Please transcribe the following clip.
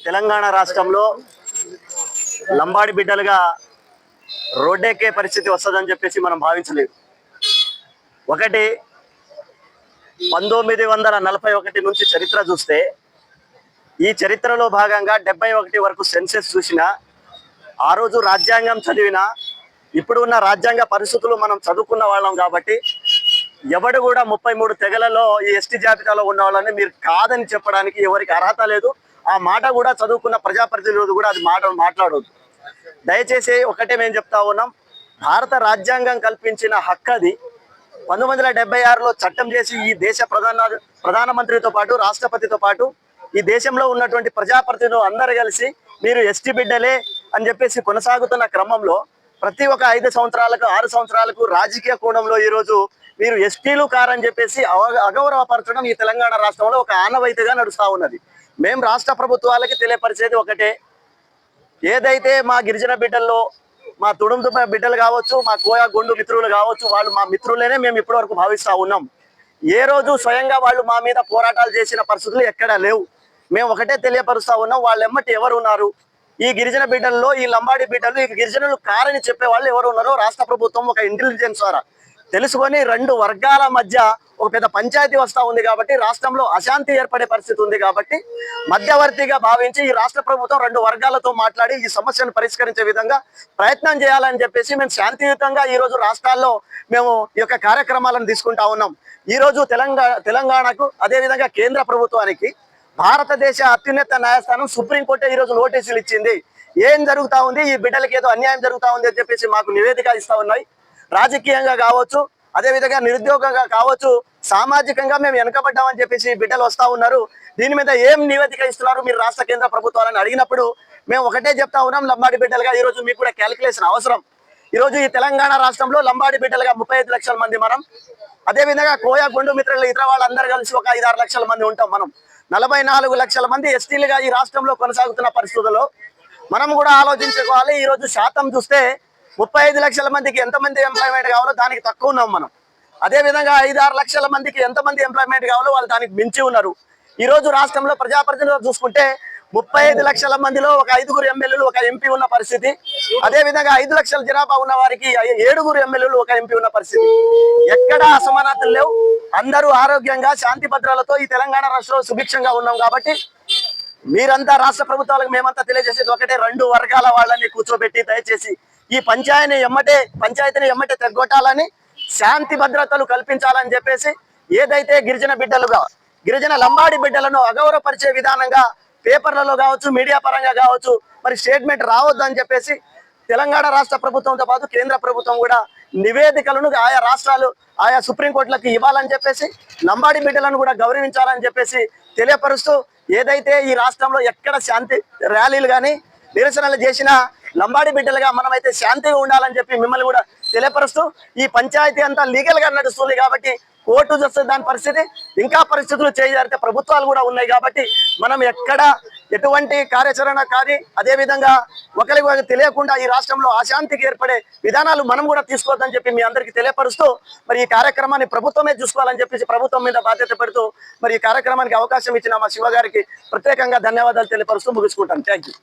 తెలంగాణ రాష్ట్రంలో లంబాడి బిడ్డలుగా రోడ్డెక్కే పరిస్థితి వస్తుందని చెప్పేసి మనం భావించలేదు. ఒకటి పంతొమ్మిది వందల నలభై ఒకటి నుంచి చరిత్ర చూస్తే ఈ చరిత్రలో భాగంగా డెబ్బై ఒకటి వరకు సెన్సెస్ చూసిన ఆ రోజు రాజ్యాంగం చదివిన ఇప్పుడు ఉన్న రాజ్యాంగ పరిస్థితులు మనం చదువుకున్న వాళ్ళం కాబట్టి ఎవడు కూడా ముప్పై మూడు తెగలలో ఈ ఎస్టీ జాబితాలో ఉన్న వాళ్ళని మీరు కాదని చెప్పడానికి ఎవరికి అర్హత లేదు. ఆ మాట కూడా చదువుకున్న ప్రజాప్రతినిధులు కూడా అది మాట మాట్లాడవద్దు దయచేసి ఒకటే మేము చెప్తా ఉన్నాం. భారత రాజ్యాంగం కల్పించిన హక్కు అది. పంతొమ్మిది వందల డెబ్బై ఆరులో చట్టం చేసి ఈ దేశ ప్రధాన ప్రధానమంత్రితో పాటు రాష్ట్రపతితో పాటు ఈ దేశంలో ఉన్నటువంటి ప్రజాప్రతినిధులు అందరు కలిసి మీరు ఎస్టీ బిడ్డలే అని చెప్పేసి కొనసాగుతున్న క్రమంలో ప్రతి ఒక్క ఐదు సంవత్సరాలకు ఆరు సంవత్సరాలకు రాజకీయ కోణంలో ఈరోజు మీరు ఎస్టీలు కారని చెప్పేసి అగౌరవపరచడం ఈ తెలంగాణ రాష్ట్రంలో ఒక ఆనవాయితీగా నడుస్తూ ఉన్నది. మేము రాష్ట్ర ప్రభుత్వాలకి తెలియపరిచేది ఒకటే. ఏదైతే మా గిరిజన బిడ్డల్లో మా తుడుందుప బిడ్డలు కావచ్చు మా కోయ గొండు మిత్రులు కావచ్చు వాళ్ళు మా మిత్రులనే మేము ఇప్పటి వరకు భావిస్తూ ఉన్నాం. ఏ రోజు స్వయంగా వాళ్ళు మా మీద పోరాటాలు చేసిన పరిస్థితులు ఎక్కడా లేవు. మేము ఒకటే తెలియపరుస్తూ ఉన్నాం వాళ్ళు ఎమ్మటి ఎవరు ఉన్నారు ఈ గిరిజన బిడ్డల్లో ఈ లంబాడి బిడ్డలు ఈ గిరిజనులు కారని చెప్పే వాళ్ళు ఎవరు ఉన్నారో రాష్ట్ర ప్రభుత్వం ఒక ఇంటెలిజెన్స్ ద్వారా. తెలుసుకొని రెండు వర్గాల మధ్య ఒక పెద్ద పంచాయతీ వస్తా ఉంది కాబట్టి రాష్ట్రంలో అశాంతి ఏర్పడే పరిస్థితి ఉంది కాబట్టి మధ్యవర్తిగా భావించి ఈ రాష్ట్ర ప్రభుత్వం రెండు వర్గాలతో మాట్లాడి ఈ సమస్యను పరిష్కరించే విధంగా ప్రయత్నం చేయాలని చెప్పేసి మేము శాంతియుతంగా ఈ రోజు రాష్ట్రాల్లో మేము ఈ యొక్క కార్యక్రమాలను తీసుకుంటా ఉన్నాం. ఈ రోజు తెలంగాణ తెలంగాణకు అదేవిధంగా కేంద్ర ప్రభుత్వానికి భారతదేశ అత్యున్నత న్యాయస్థానం సుప్రీంకోర్టు ఈ రోజు నోటీసులు ఇచ్చింది. ఏం జరుగుతా ఉంది? ఈ బిడ్డలకి ఏదో అన్యాయం జరుగుతా ఉంది అని చెప్పేసి మాకు నివేదిక ఇస్తా ఉన్నాయి. రాజకీయంగా కావచ్చు అదేవిధంగా నిరుద్యోగంగా కావచ్చు సామాజికంగా మేము వెనకబడ్డామని చెప్పేసి బిడ్డలు వస్తా ఉన్నారు. దీని మీద ఏం నివేదిక ఇస్తున్నారు? మీరు రాష్ట్ర కేంద్ర ప్రభుత్వాలను అడిగినప్పుడు మేము ఒకటే చెప్తా ఉన్నాం లంబాడి బిడ్డలుగా ఈ రోజు మీకు కూడా క్యాలిక్యులేషన్ అవసరం. ఈ రోజు ఈ తెలంగాణ రాష్ట్రంలో లంబాడి బిడ్డలుగా ముప్పై ఐదు లక్షల మంది మనం అదేవిధంగా కోయా గుండు మిత్రులు ఇతర వాళ్ళందరూ కలిసి ఒక ఐదు ఆరు లక్షల మంది ఉంటాం మనం. నలభై నాలుగు లక్షల మంది ఎస్టీలుగా ఈ రాష్ట్రంలో కొనసాగుతున్న పరిస్థితుల్లో మనం కూడా ఆలోచించుకోవాలి. ఈ రోజు శాతం చూస్తే ముప్పై ఐదు లక్షల మందికి ఎంతమంది ఎంప్లాయ్మెంట్ కావాలో దానికి తక్కువ ఉన్నాం మనం. అదే విధంగా ఐదు ఆరు లక్షల మందికి ఎంతమంది ఎంప్లాయ్మెంట్ కావాలో వాళ్ళు దానికి మించి ఉన్నారు. ఈ రోజు రాష్ట్రంలో ప్రజాప్రతినిధులు చూసుకుంటే ముప్పై ఐదు లక్షల మందిలో ఒక ఐదుగురు ఎమ్మెల్యేలు ఒక ఎంపీ ఉన్న పరిస్థితి. అదే విధంగా ఐదు లక్షల జనాభా ఉన్న వారికి ఏడుగురు ఎమ్మెల్యేలు ఒక ఎంపీ ఉన్న పరిస్థితి. ఎక్కడ అసమానతలు లేవు. అందరూ ఆరోగ్యంగా శాంతి భద్రాలతో ఈ తెలంగాణ రాష్ట్రంలో సుభిక్షంగా ఉన్నాం కాబట్టి మీరంతా రాష్ట్ర ప్రభుత్వాలకు మేమంతా తెలియజేసేది ఒకటే రెండు వర్గాల వాళ్ళని కూర్చోబెట్టి దయచేసి ఈ పంచాయతీని ఎమ్మటే పంచాయతీని ఎమ్మటే తగ్గొట్టాలని శాంతి భద్రతలు కల్పించాలని చెప్పేసి ఏదైతే గిరిజన బిడ్డలుగా గిరిజన లంబాడి బిడ్డలను అగౌరవపరిచే విధానంగా పేపర్లలో కావచ్చు మీడియా పరంగా కావచ్చు మరి స్టేట్మెంట్ రావద్దు అని చెప్పేసి తెలంగాణ రాష్ట్ర ప్రభుత్వంతో పాటు కేంద్ర ప్రభుత్వం కూడా నివేదికలను ఆయా రాష్ట్రాలు ఆయా సుప్రీంకోర్టులకు ఇవ్వాలని చెప్పేసి లంబాడి బిడ్డలను కూడా గౌరవించాలని చెప్పేసి తెలియపరుస్తూ ఏదైతే ఈ రాష్ట్రంలో ఎక్కడ శాంతి ర్యాలీలు కానీ నిరసనలు చేసినా లంబాడి బిడ్డలుగా మనమైతే శాంతిగా ఉండాలని చెప్పి మిమ్మల్ని కూడా తెలియపరుస్తూ ఈ పంచాయతీ అంతా లీగల్గా నడుస్తుంది కాబట్టి కోర్టు చూస్తే దాని పరిస్థితి ఇంకా పరిస్థితులు చేయజారితే ప్రభుత్వాలు కూడా ఉన్నాయి కాబట్టి మనం ఎక్కడ ఎటువంటి కార్యాచరణ కానీ అదే విధంగా ఒకరికి తెలియకుండా ఈ రాష్ట్రంలో అశాంతికి ఏర్పడే విధానాలు మనం కూడా తీసుకోవద్దని చెప్పి మీ అందరికీ తెలియపరుస్తూ మరి ఈ కార్యక్రమాన్ని ప్రభుత్వమే చూసుకోవాలని చెప్పేసి ప్రభుత్వం మీద బాధ్యత పెడుతూ మరి ఈ కార్యక్రమానికి అవకాశం ఇచ్చిన మా శివ గారికి ప్రత్యేకంగా ధన్యవాదాలు తెలియపరుస్తూ ముగించుకుంటాను. Thank you